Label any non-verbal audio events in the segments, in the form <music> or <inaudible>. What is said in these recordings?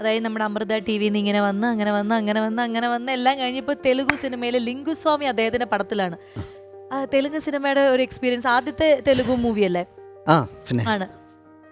അതായത് നമ്മുടെ അമൃത ടി വിന്ന് ഇങ്ങനെ വന്ന് അങ്ങനെ വന്ന് അങ്ങനെ വന്ന് അങ്ങനെ വന്ന് എല്ലാം കഴിഞ്ഞപ്പോൾ തെലുഗു സിനിമയിലെ ലിംഗുസ്വാമി അദ്ദേഹത്തിന്റെ പടത്തിലാണ്. തെലുങ്ക് സിനിമയുടെ ഒരു എക്സ്പീരിയൻസ് ആദ്യത്തെ തെലുഗു മൂവി അല്ലേ? ആ പിന്നെ. ആണ്.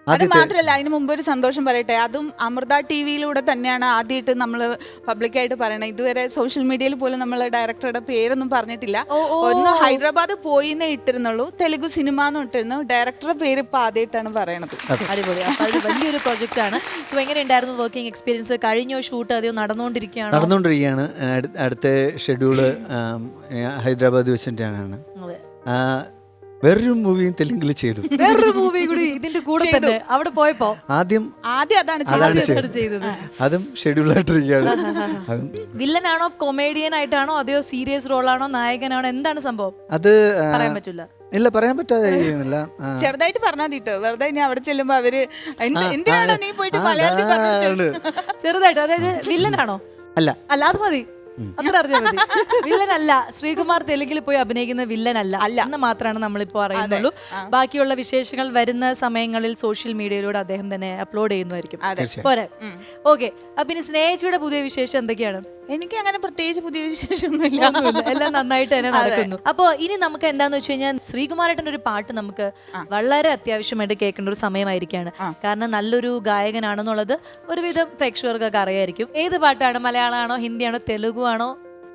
അത് മാത്രല്ല അതിന് മുമ്പ് ഒരു സന്തോഷം പറയട്ടെ. അതും അമൃത ടി വിയിലൂടെ തന്നെയാണ് ആദ്യമായിട്ട് നമ്മൾ പബ്ലിക്കായിട്ട് പറയണത്. ഇതുവരെ സോഷ്യൽ മീഡിയയിൽ പോലും നമ്മൾ ഡയറക്ടറുടെ പേരൊന്നും പറഞ്ഞിട്ടില്ല. ഒന്ന് ഹൈദരാബാദ് പോയി എന്നേ ഇട്ടിരുന്നുള്ളൂ. തെലുഗു സിനിമ എന്ന് ഇട്ടിരുന്നു. ഡയറക്ടറുടെ പേര് ഇപ്പൊ ആദ്യമായിട്ടാണ് പറയണത്. അടിപൊളി. വലിയൊരു പ്രൊജക്റ്റ് ആണ്. സോ എങ്ങനെ ഉണ്ടായിരുന്നു വർക്കിംഗ് എക്സ്പീരിയൻസ് കഴിഞ്ഞോ ഷൂട്ട് അതെയോ നടന്നുകൊണ്ടിരിക്കുകയാണ്? നടന്നുകൊണ്ടിരിക്കുകയാണ്. അടു- അടുത്ത ഷെഡ്യൂൾ ഹൈദരാബാദ് വെച്ചിട്ടാണ്. അതെ. വേറൊരു മൂവിയും തെലുങ്കിൽ ചെയ്തു. വേറൊരു മൂവി കൂടി തന്നെ. അവിടെ പോയപ്പോ? ആദ്യം ആദ്യം അതാണ് ചെയ്തത്. അതും ഷെഡ്യൂളായിട്ടിരിക്കുകയാണ്. <laughs> അതും വില്ലനാണോ കൊമേഡിയൻ ആയിട്ടാണോ അതെയോ സീരിയസ് റോളാണോ നായകനാണോ? എന്താണ് സംഭവം? അത് പറയാൻ പറ്റില്ല. ഇല്ല പറയാൻ പറ്റാതെ ചെറുതായിട്ട് പറഞ്ഞാൽ തീട്ടോ വെറുതെ ഇനി അവിടെ ചെല്ലുമ്പോ അവർ എന്ത് നീ പോയിട്ട് ചെറുതായിട്ട് അതായത് വില്ലനാണോ? അല്ല. അല്ല അത് മതി. അത്ര അറിഞ്ഞാൽ മതി. വില്ലൻ അല്ല ശ്രീകുമാർ തെലുങ്കിൽ പോയി അഭിനയിക്കുന്ന വില്ലൻ അല്ല. അല്ല എന്ന് മാത്രമാണ് നമ്മളിപ്പോ അറിയുന്നുള്ളൂ. ബാക്കിയുള്ള വിശേഷങ്ങൾ വരുന്ന സമയങ്ങളിൽ സോഷ്യൽ മീഡിയയിലൂടെ അദ്ദേഹം തന്നെ അപ്ലോഡ് ചെയ്യുന്നതായിരിക്കും. പോരെ? ഓക്കെ. അപ്പൊ ഇനി സ്നേഹിച്ചയുടെ പുതിയ വിശേഷം എന്തൊക്കെയാണ്? എനിക്ക് അങ്ങനെ പ്രത്യേകിച്ച് പുതിയ വിശേഷമൊന്നുമില്ല. എല്ലാം നന്നായിട്ട് തന്നെ നടക്കുന്നു. അപ്പൊ ഇനി നമുക്ക് എന്താന്ന് വെച്ച് കഴിഞ്ഞാൽ ശ്രീകുമാരേട്ടന്റെ ഒരു പാട്ട് നമുക്ക് വളരെ അത്യാവശ്യമായിട്ട് കേൾക്കേണ്ട ഒരു സമയമായിരിക്കാണ്. കാരണം നല്ലൊരു ഗായകനാണെന്നുള്ളത് ഒരുവിധം പ്രേക്ഷകർക്കൊക്കെ അറിയായിരിക്കും. ഏത് പാട്ടാണ്? മലയാളമാണോ ഹിന്ദിയാണോ തെലുഗു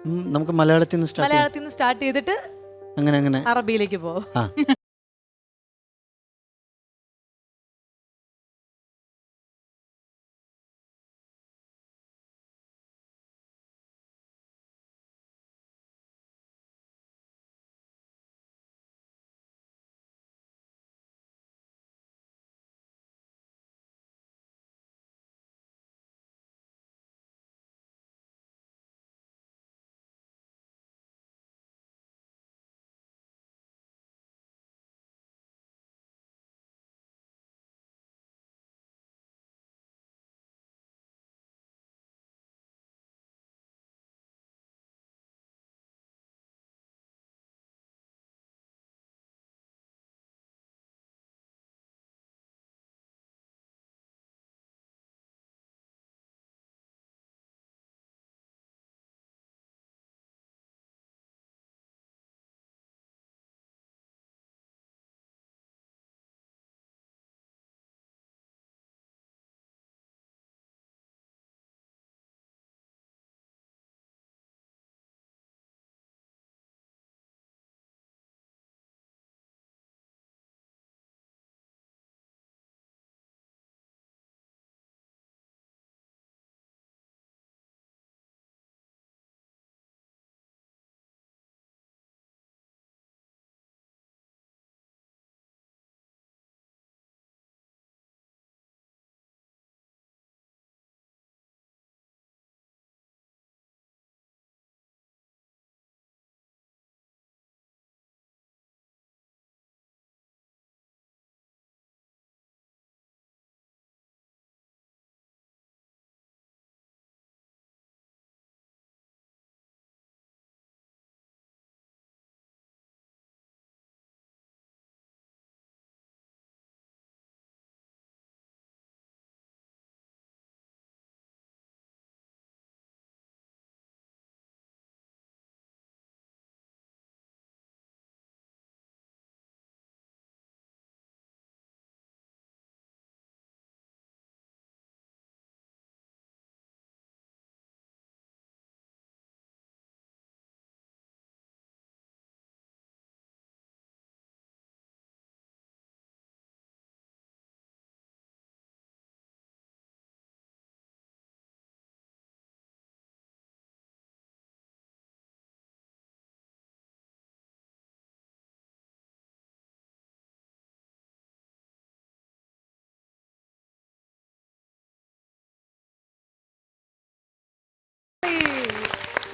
ഉം, നമുക്ക് മലയാളത്തിൽ നിന്ന് സ്റ്റാർട്ട് മലയാളത്തിൽ നിന്ന് സ്റ്റാർട്ട് ചെയ്തിട്ട് അങ്ങനെ അങ്ങനെ. അറബിയിലേക്ക് പോവും.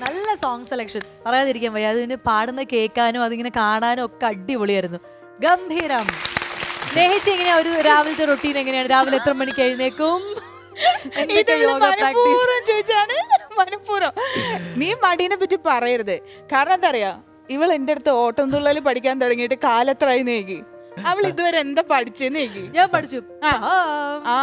നല്ല സോങ് സെലക്ഷൻ പറയാതിരിക്കാൻ വയ്യ. അതിന് പാടുന്ന കേൾക്കാനും അതിങ്ങനെ കാണാനും ഒക്കെ അടിപൊളിയായിരുന്നു. ഗംഭീരം. സ്നേഹിച്ച് എങ്ങനെയാ ഒരു രാവിലത്തെ റൊട്ടീൻ എങ്ങനെയാണ്? രാവിലെ എത്ര മണിക്ക് എഴുന്നേക്കും? ചോദിച്ചാണ് മനഃപൂർവം നീ മടീനെ പറ്റി പറയരുത്. കാരണം എന്താ അറിയാ? ഇവൾ എന്റെ അടുത്ത് ഓട്ടം തുള്ളൽ പഠിക്കാൻ തുടങ്ങിയിട്ട് കാലത്രായി നേകി അവൾ ഇതുവരെ എന്താ പഠിച്ചെന്ന് ഞാൻ പഠിച്ചു. ആ.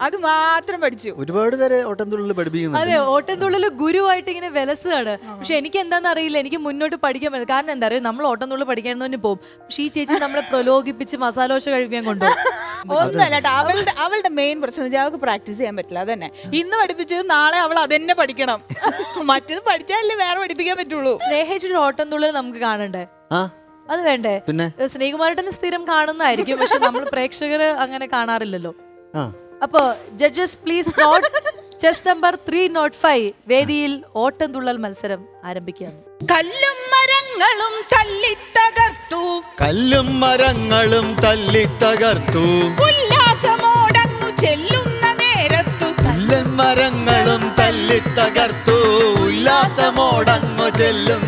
അത് മാത്രം പഠിച്ചു. ഒരുപാട് പേരെ ഓട്ടംതുള്ളിൽ പഠിപ്പിക്കുന്നു അതെ ഓട്ടംതുള്ളിൽ ഗുരുവായിട്ട് ഇങ്ങനെ വിലസുകയാണ് പക്ഷെ എനിക്ക് എന്താണെന്ന് അറിയില്ല എനിക്ക് മുന്നോട്ട് പഠിക്കാൻ പറ്റില്ല. കാരണം എന്താ അറിയോ നമ്മൾ ഓട്ടംതുള്ളിൽ പഠിക്കാൻ തന്നെ പോകും പക്ഷെ ഈ ചേച്ചി നമ്മളെ പ്രലോഭിപ്പിച്ച് മസാലോശ കഴിക്കാൻ കൊണ്ടുപോകും. ഒന്നല്ല അവളുടെ അവളുടെ മെയിൻ പ്രശ്നം വെച്ചാൽ അവൾക്ക് പ്രാക്ടീസ് ചെയ്യാൻ പറ്റില്ല അതന്നെ. ഇന്ന് പഠിപ്പിച്ചത് നാളെ അവൾ അതന്നെ പഠിക്കണം. മറ്റേത് പഠിച്ചാലല്ലേ വേറെ പഠിപ്പിക്കാൻ പറ്റുള്ളൂ. സ്നേഹിച്ചൊരു ഓട്ടംതുള്ളൽ നമുക്ക് കാണണ്ടേ? ആ. അത് വേണ്ടേ? പിന്നെ? സ്നേഹകുമാരുടെ സ്ഥിരം കാണുന്നതായിരിക്കും. പക്ഷെ നമ്മൾ പ്രേക്ഷകർ അങ്ങനെ കാണാറില്ലല്ലോ. അപ്പോ judges please note chest number three note five വേദിയിൽ ഓട്ടം തുള്ളൽ മത്സരം ആരംഭിക്കുകയാണ്. കല്ലും മരങ്ങളും തല്ലിത്തകർത്തു. കല്ലും മരങ്ങളും തല്ലി തകർത്തു ഉല്ലാസമോടങ്ങു ചെല്ലുന്ന നേരത്തു കല്ലും മരങ്ങളും തല്ലി തകർത്തു ഉല്ലാസമോടങ്ങു ചെല്ലുന്ന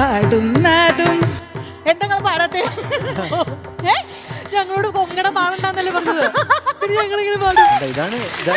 പാടുന്നതും. എന്താ പാടത്തെ? ഏ? ഞങ്ങളോട് കൊങ്ങണ പാടണ്ടെന്നല്ലേ പറഞ്ഞത്. <laughs> പിന്നെ ഞങ്ങളിങ്ങനെ പാടും. ഇതാണ് ഇതാ.